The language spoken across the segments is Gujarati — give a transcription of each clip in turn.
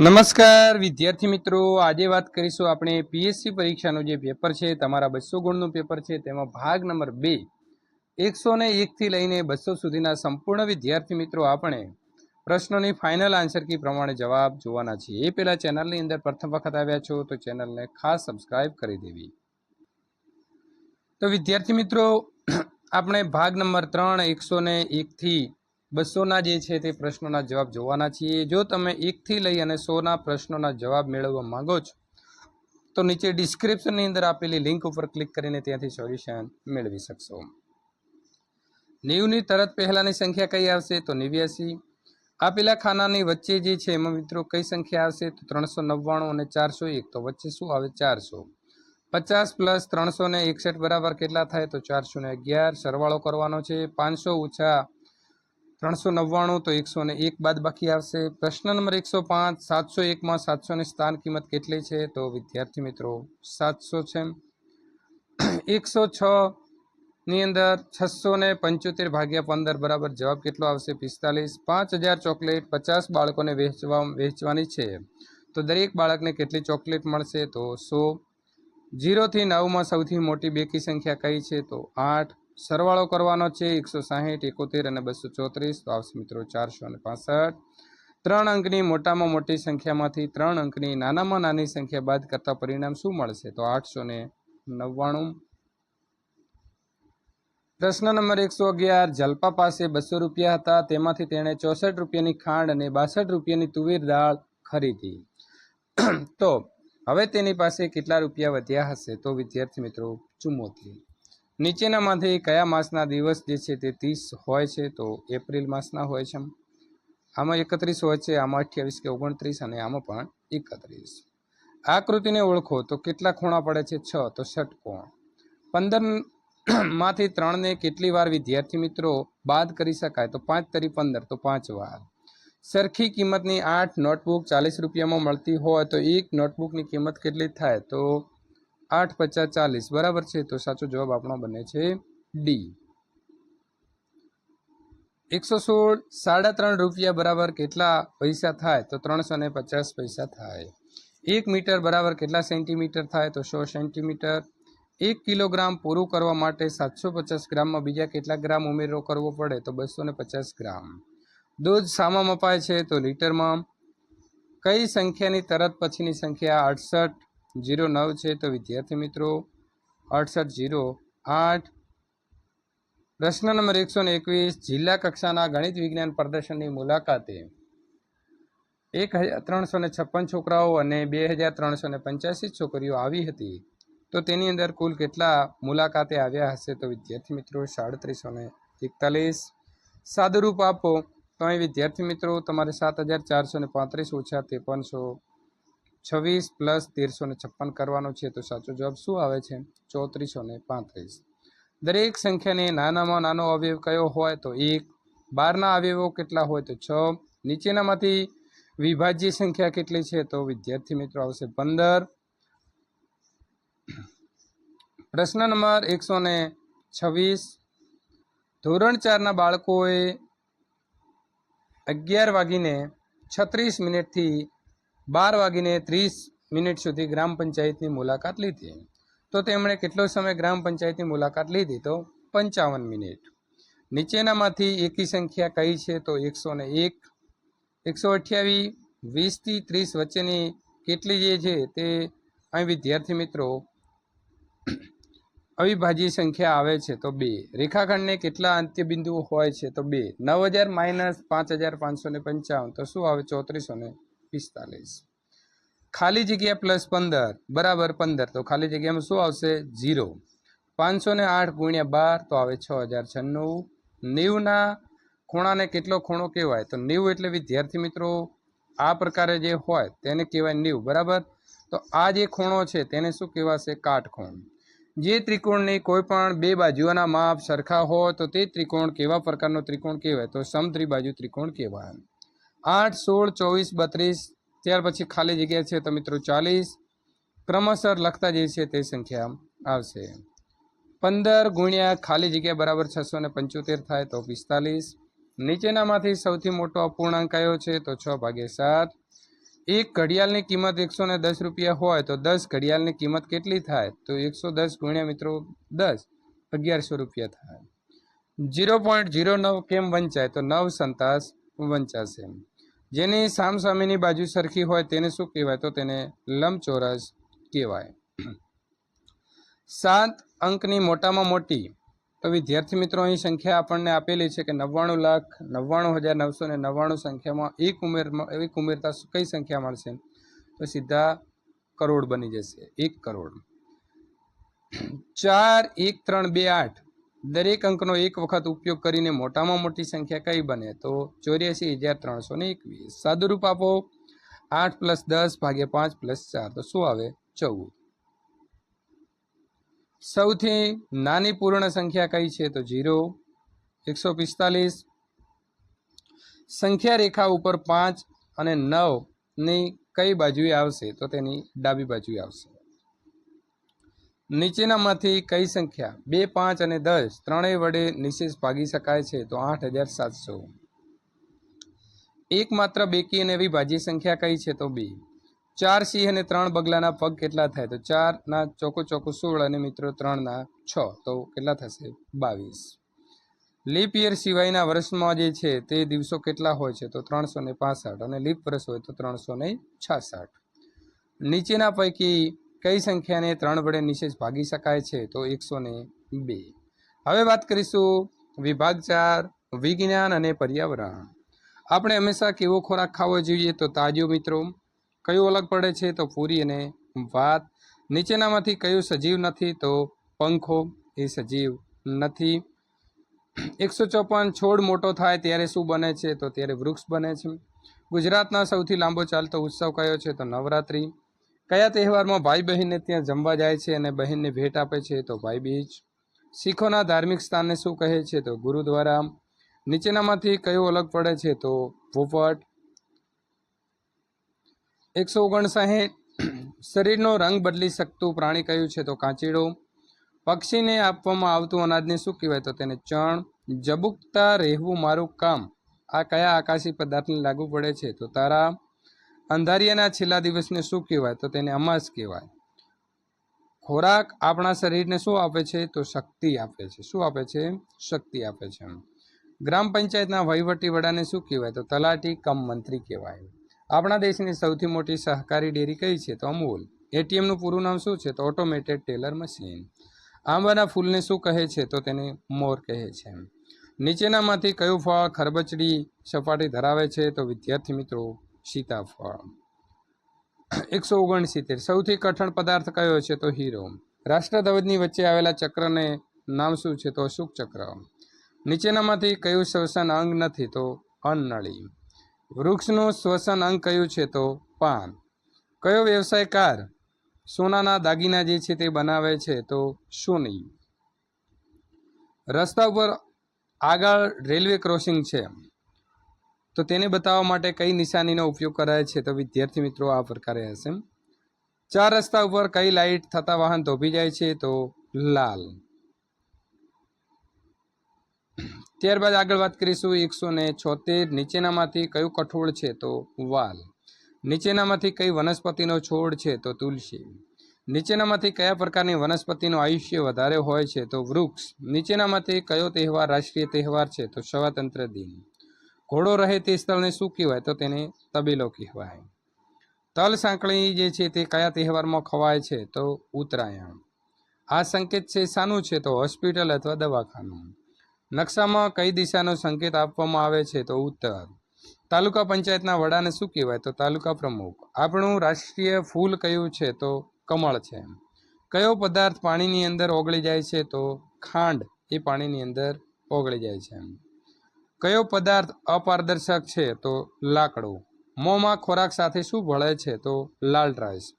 નમસ્કાર, વિદ્યાર્થી મિત્રો. આજે વાત કરીશું આપણે પીએસસી પરીક્ષાનું જે પેપર છે, તમારા બસો ગુણનું પેપર છે, તેમાં ભાગ નંબર બે, એકસો ને એકથી લઈને બસો સુધીના સંપૂર્ણ વિદ્યાર્થી મિત્રો, આપણે પ્રશ્નોની ફાઇનલ આન્સર કી પ્રમાણે જવાબ જોવાના છે એ પહેલાં ચેનલની અંદર પ્રથમ વખત આવ્યા છો, તો ચેનલને ખાસ સબસ્ક્રાઇબ કરી દેવી. તો વિદ્યાર્થી મિત્રો, આપણે ભાગ નંબર ત્રણ, એકસો ને એકથી બસોના જે છે તે પ્રશ્નોના જવાબ જોવાના છીએ. જો તમે એકથી લઈ અને સોના પ્રશ્નોના જવાબ મેળવવા માંગો છો, તો નીચે ડિસ્ક્રિપ્શનની અંદર આપેલી લિંક ઉપર ક્લિક કરીને ત્યાંથી સોલ્યુશન મેળવી શકશો. નેવની તરત પહેલાંની સંખ્યા કઈ આવશે? તો નેવ્યાસી. આપેલા ખાનાની વચ્ચે જે છે એમાં મિત્રો કઈ સંખ્યા આવશે? તો ત્રણસો નવ્વાણું અને ચારસો એક. તો વચ્ચે શું આવે? ચારસો. પચાસ પ્લસ ત્રણસો ને એકસઠ બરાબર કેટલા થાય? તો ચારસો ને અગિયાર. સરવાળો કરવાનો છે. પાંચસો ઓછા ત્રણસો નવ્વાણું તો એકસો ને એક બાદ બાકી આવશે. પ્રશ્ન નંબર એકસો પાંચ, સાતસો એકમાં સાતસોની સ્થાન કિંમત કેટલી છે? તો વિદ્યાર્થી મિત્રો, સાતસો છે. એકસો છ ની અંદર છસો ને પંચોતેર ભાગ્યા પંદર બરાબર. જવાબ કેટલો આવશે? પિસ્તાલીસ. પાંચ હજાર ચોકલેટ પચાસ બાળકોને વેચવા, વેચવાની છે. તો દરેક બાળકને કેટલી ચોકલેટ મળશે? તો સો. જીરોથી નવમાં સૌથી મોટી બેકી સંખ્યા કઈ છે? તો આઠ. સરવાળો કરવાનો છે એકસો સાહીઠ, એકોતેર અને બસો ચોત્રીસ. તો આવશે મિત્રો ચારસો અને પાસઠ. ત્રણ અંકની મોટામાં મોટી સંખ્યામાંથી ત્રણ અંકની નાનામાં નાની સંખ્યા બાદ કરતા પરિણામ શું મળશે? તો આઠસો ને નવ્વાણું. પ્રશ્ન નંબર એકસો અગિયાર. જલપા પાસે બસો રૂપિયા હતા. તેમાંથી તેણે ચોસઠ રૂપિયાની ખાંડ અને બાસઠ રૂપિયાની તુવેર દાળ ખરીદી. તો હવે તેની પાસે કેટલા રૂપિયા વધ્યા હશે? તો વિદ્યાર્થી મિત્રો ચુમ્મોતેર નીચેનામાંથી કયા માસના દિવસ જે છે તે ત્રીસ હોય છે, તો એપ્રિલ માસના હોય છે. આમાં એકત્રીસ હોય છે, આમાં અઠ્યાવીસ કે ઓગણત્રીસ અને આમાં પણ એકત્રીસ. આકૃતિને ઓળખો તો કેટલા ખૂણા પડે છે? છ, તો ષટકોણ પંદરમાંથી ત્રણને કેટલી વાર વિદ્યાર્થી મિત્રો બાદ કરી શકાય? તો પાંચ તરી પંદર, તો પાંચ વાર. સરખી કિંમતની આઠ નોટબુક ચાલીસ રૂપિયામાં મળતી હોય તો એક નોટબુકની કિંમત કેટલી થાય? તો આઠ પચાસ ચાલીસ. બરાબર છે? તો સાચો જવાબ આપણો બને છે ડી એકસો સોળ સાડા ત્રણ રૂપિયા બરાબર કેટલા પૈસા થાય? તો ત્રણસો ને પચાસ પૈસા થાય. એક મીટર બરાબર કેટલા સેન્ટીમીટર થાય? તો સો સેન્ટીમીટર. એક કિલોગ્રામ પૂરું કરવા માટે સાતસો પચાસ ગ્રામમાં બીજા કેટલા ગ્રામ ઉમેરો કરવો પડે? તો બસો ને પચાસ ગ્રામ. દૂધ શામાં મપાય છે? તો લીટરમાં. કઈ સંખ્યાની તરત પછીની સંખ્યા અડસઠ જીરો નવ છે તો વિદ્યાર્થી મિત્રો અડસઠ જીરો. આઠ. પ્રશ્ન નંબર એકસો ને એકવીસ, જિલ્લા કક્ષાના ગણિત વિજ્ઞાન પ્રદર્શનની મુલાકાતે. એક હજાર ત્રણસો ને છપ્પન છોકરાઓ અને બે હજાર ત્રણસો ને પંચ્યાસી છોકરીઓ આવી હતી. તો તેની અંદર કુલ કેટલા મુલાકાતે આવ્યા હશે તો વિદ્યાર્થી મિત્રો સાડત્રીસો ને એકતાલીસ. સાદુરૂપ આપો. તો અહીં વિદ્યાર્થી મિત્રો તમારે સાત હજાર ચારસો ને પાંત્રીસ ઓછા ત્રેપનસો છવ્વીસ પ્લસ તેરસો ને છપ્પન કરવાનો છે તો સાચો જવાબ શું આવે છે? ચોત્રીસો ને પાંત્રીસ. દરેક સંખ્યાને નાનામાં નાનો અવયવ કયો હોય તો એક, બારના અવયવો કેટલા હોય તો છ, નીચેનામાંથી વિભાજ્ય સંખ્યા કેટલી છે તો વિદ્યાર્થી મિત્રો આવશે પંદર. પ્રશ્ન નંબર એકસો ને છવ્વીસ. ધોરણ ચારના બાળકોએ અગિયાર વાગીને છત્રીસ મિનિટથી બાર વાગીને ત્રીસ મિનિટ સુધી ગ્રામ પંચાયતની મુલાકાત લીધી. તો તેમણે કેટલો સમય ગ્રામ પંચાયતની મુલાકાત લીધી? તો પંચાવન મિનિટ. નીચેનામાંથી એકી સંખ્યા કઈ છે? તો એકસો ને એક. એકસો અઠ્યાવીસ વીસથી ત્રીસ વચ્ચેની કેટલી જે છે તે અહીં વિદ્યાર્થી મિત્રો અવિભાજ્ય સંખ્યા આવે છે તો બે. રેખાખંડને કેટલા અંત્ય બિંદુઓ હોય છે તો બે. નવ હજાર માઇનસ પાંચ હજાર પાંચસો ને પંચાવન. તો શું આવે? ચોત્રીસો ને પિસ્તાલીસ. ખાલી જગ્યા પ્લસ પંદર, બરાબર પંદર. તો ખાલી જગ્યામાં શું આવશે? ઝીરો. પાંચસો ને આઠ ગુણ્યા બાર તો આવે છ હજાર છન્નું. નેવના ખૂણાને કેટલો ખૂણો કહેવાય? તો નેવું એટલે વિદ્યાર્થી મિત્રો, આ પ્રકારે જે હોય તેને કહેવાય નેવું, બરાબર? તો આ જે ખૂણો છે તેને શું કહેવાશે? કાટખૂણ. જે ત્રિકોણની કોઈ પણ બે બાજુઓના માપ સરખા હોય તો તે ત્રિકોણ કેવા પ્રકારનો ત્રિકોણ કહેવાય? તો સમત્રિબાજુ ત્રિકોણ કહેવાય. આઠ, સોળ, ચોવીસ, બત્રીસ, ત્યાર પછી ખાલી જગ્યા છે તો મિત્રો ચાલીસ. ક્રમશર લખતા જે છે તે સંખ્યા આવશે. પંદર ગુણ્યા ખાલી જગ્યા બરાબર છસો ને પંચોતેર થાય તો પિસ્તાલીસ. નીચેનામાંથી સૌથી મોટો અપૂર્ણાંક કયો છે તો છ ભાગ્યા સાત. એક ઘડિયાળની કિંમત એકસો ને દસ રૂપિયા હોય તો દસ ઘડિયાળની કિંમત કેટલી થાય તો એકસો દસ ગુણ્યા મિત્રો દસ, અગિયારસો રૂપિયા થાય. જીરો પોઈન્ટ જીરો નવ કેમ વંચાય તો નવ સંતાસ વંચાશે. જેની સામસામેની બાજુ સરખી હોય તેને શું કહેવાય? તો તેને લંબચોરસ કહેવાય. સાત અંકની મોટામાં મોટી. તો વિદ્યાર્થી મિત્રો, અહીં સંખ્યા આપણને આપેલી છે કે નવ્વાણું લાખ, નવ્વાણું હજાર નવસો ને નવ્વાણું સંખ્યામાં એક ઉમેરમાં એક ઉમેરતા કઈ સંખ્યા મળશે? તો સીધા કરોડ બની જશે. એક કરોડ. ચાર, એક, ત્રણ, બે, આઠ. દરેક અંકનો એક વખત ઉપયોગ કરીને મોટામાં મોટી સંખ્યા કઈ બને? તો ચોર્યાસી હજાર ત્રણસો ને એકવીસ. સાદુરૂપ આપો. આઠ પ્લસ દસ ભાગ્યા પાંચ પ્લસ ચાર. તો શું આવે? ચૌદ. સૌથી નાની પૂર્ણ સંખ્યા કઈ છે? તો જીરો એકસો પિસ્તાલીસ. સંખ્યા રેખા ઉપર પાંચ અને નવની કઈ બાજુએ આવશે? તો તેની ડાબી બાજુએ આવશે. નીચેનામાંથી કઈ સંખ્યા? બે, પાંચ અને દસ. ત્રણેય વડે નિશેષ ભાગી શકાય છે, તો આઠ હજાર સાતસો. એકમાત્ર બેકી અને વિભાજ્ય સંખ્યા કઈ છે? તો બે. ચાર સિંહ અને ત્રણ બગલાના પગ કેટલા થાય? તો ચારના ચોખ્ખું ચોખ્ખું સોળ અને મિત્રો ત્રણના છ. તો કેટલા થશે? બાવીસ. લીપ યર સિવાયના વર્ષમાં જે છે, તે દિવસો કેટલા હોય છે? તો ત્રણસો ને પાસઠ. અને લીપ વર્ષ હોય તો ત્રણસો ને છાસઠ. નીચેના પૈકી કઈ સંખ્યાને ત્રણ વડે નિશેષ ભાગી શકાય છે તો એકસો બે. હવે વાત કરીશું વિભાગ ચાર, વિજ્ઞાન અને પર્યાવરણ. આપણે હંમેશા કેવો ખોરાક ખાવો જોઈએ તો તાજો મિત્રો. કયું અલગ પડે છે તો પૂરી અને ભાત નીચેનામાંથી કયું સજીવ નથી તો પંખો. એ સજીવ નથી. એકસો ચોપન છોડ મોટો થાય ત્યારે શું બને છે તો ત્યારે વૃક્ષ બને છે. ગુજરાતના સૌથી લાંબો ચાલતો ઉત્સવ કયો છે તો નવરાત્રિ. કયા તહેવારમાં ભાઈ બહેનને ત્યાં જમવા જાય છે અને બહેનને ભેટ આપે છે તો ભાઈ બીજ. શીખોના ધાર્મિક સ્થાનને શું કહે છે તો ગુરુદ્વારા. નીચેનામાંથી કયું અલગ પડે છે તો પોપટ. એકસો ઓગણસાઠ. શરીરનો રંગ બદલી શકતું પ્રાણી કયું છે તો કાંચીડો. પક્ષીને આપવામાં આવતું અનાજને શું કહેવાય તો તેને ચણ. જબુકતા રહેવું મારું કામ. આ કયા આકાશી પદાર્થને લાગુ પડે છે તો તારા. અંધારિયાના છેલ્લા દિવસને શું કહેવાય? તો તેને અમાસ કહેવાય. ખોરાક આપણા શરીરને શું આપે છે? તો શક્તિ આપે છે. શું આપે છે? શક્તિ આપે છે ગ્રામ પંચાયતના વહીવટી વડાને શું કહેવાય? તો તલાટી કમ મંત્રી કહેવાય. આપણા દેશની સૌથી મોટી સહકારી ડેરી કઈ છે? તો અમૂલ. એટીએમનું પૂરું નામ શું છે? તો ઓટોમેટેડ ટેલર મશીન. આંબાના ફૂલને શું કહે છે? તો તેને મોર કહે છે નીચેનામાંથી કયું ફળ ખરબચડી સપાટી ધરાવે છે? તો વિદ્યાર્થી મિત્રો સીતાફળ. એકસો ઓગણસિત્તેર. સૌથી કઠણ પદાર્થ કયો છે તો હીરો. રાષ્ટ્રધ્વજની વચ્ચે આવેલા ચક્રને નામ શું છે તો અશોક ચક્ર નીચેનામાંથી કયું શ્વસન અંગ નથી તો અન્નળી. વૃક્ષનું શ્વસન અંગ કયું છે તો પાન. કયો વ્યવસાયકાર સોનાના દાગીના જે છે તે બનાવે છે તો સોની. રસ્તા ઉપર આગળ રેલવે ક્રોસિંગ છે. તો તેને બતાવવા માટે કઈ નિશાનીનો ઉપયોગ કરાય છે તો વિદ્યાર્થી મિત્રો આ પ્રકારે હશે. ચાર રસ્તા ઉપર કઈ લાઈટ થતા વાહન ધોભી જાય છે તો લાલ. ત્યારબાદ આગળ વાત કરીશું એકસો ને છોતેર, નીચેનામાંથી કયું કઠોળ છે તો વાલ. નીચેનામાંથી કઈ વનસ્પતિનો છોડ છે તો તુલસી. નીચેનામાંથી કયા પ્રકારની વનસ્પતિનું આયુષ્ય વધારે હોય છે તો વૃક્ષ. નીચેનામાંથી કયો તહેવાર, રાષ્ટ્રીય તહેવાર છે તો સ્વાતંત્ર દિન. ઘોડો રહે તે સ્થળને શું કહેવાય? તો તેને તબેલો કહેવાય. તલ સાંકળી જે છે તે કયા તહેવારમાં ખવાય છે? તો ઉત્તરાયણ. આ સંકેત છે શાનું છે? તો હોસ્પિટલ અથવા દવાખાનું. નકશામાં કઈ દિશાનો સંકેત આપવામાં આવે છે? તો ઉત્તર. તાલુકા પંચાયતના વડાને શું કહેવાય? તો તાલુકા પ્રમુખ. આપણું રાષ્ટ્રીય ફૂલ કયું છે? તો કમળ છે. કયો પદાર્થ પાણીની અંદર ઓગળી જાય છે? તો ખાંડ. એ પાણીની અંદર ઓગળી જાય છે. કયો પદાર્થ અપારદર્શક છે? તો લાકડું. મોંમાં ખોરાક સાથે શું ભળે છે? તો લાલ રાઈસ.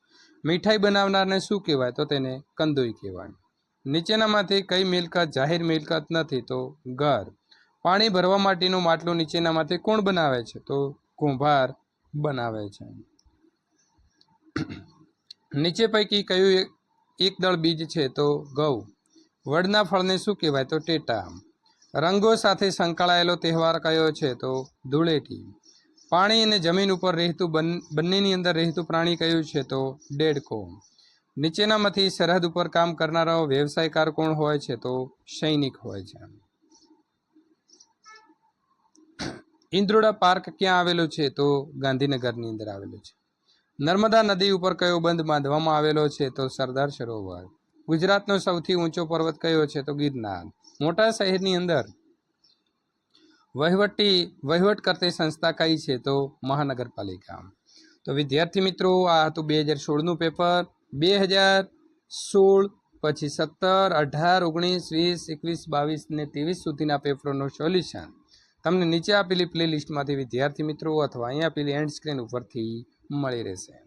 મીઠાઈ બનાવનારને શું કહેવાય? તો તેને કંદોઈ કહેવાય. નીચેનામાંથી કઈ મિલકત, જાહેર મિલકત નથી, તો ઘર. પાણી ભરવા માટેનું માટલું નીચેનામાંથી કોણ બનાવે છે? તો કુંભાર બનાવે છે. નીચે પૈકી કયું એક- દળ બીજ છે? તો ઘઉં. વડના ફળને શું કહેવાય? તો ટેટા. રંગો સાથે સંકળાયેલો તહેવાર કયો છે? તો ધૂળેટી. પાણી અને જમીન ઉપર રહેતું બન- બંનેની અંદર રહેતું પ્રાણી કયું છે? તો ડેડકો. નીચેનામાંથી સરહદ ઉપર કામ કરનારાઓ વ્યવસાયકાર કોણ હોય છે? તો સૈનિક હોય છે. ઇન્દ્રોડા પાર્ક ક્યાં આવેલો છે? તો ગાંધીનગરની અંદર આવેલો છે. નર્મદા નદી ઉપર કયો બંધ બાંધવામાં આવેલો છે? તો સરદાર સરોવર. ગુજરાતનો સૌથી ઊંચો પર્વત કયો છે? તો ગિરનાર. મોટા શહેરની અંદર વહીવટી, વહીવટ કરતી સંસ્થા કઈ છે તો મહાનગરપાલિકા. તો વિદ્યાર્થી મિત્રો, આ હતું બે હજાર સોળનું પેપર. બે હજાર સોળ પછી સત્તર, અઢાર, ઓગણીસ, વીસ, એકવીસ, બાવીસ ને ત્રેવીસ સુધીના પેપરોનું સોલ્યુશન. તમને નીચે આપેલી પ્લેલિસ્ટમાંથી વિદ્યાર્થી મિત્રો અથવા અહીં આપેલી એન્ડ સ્ક્રીન ઉપરથી મળી રહેશે.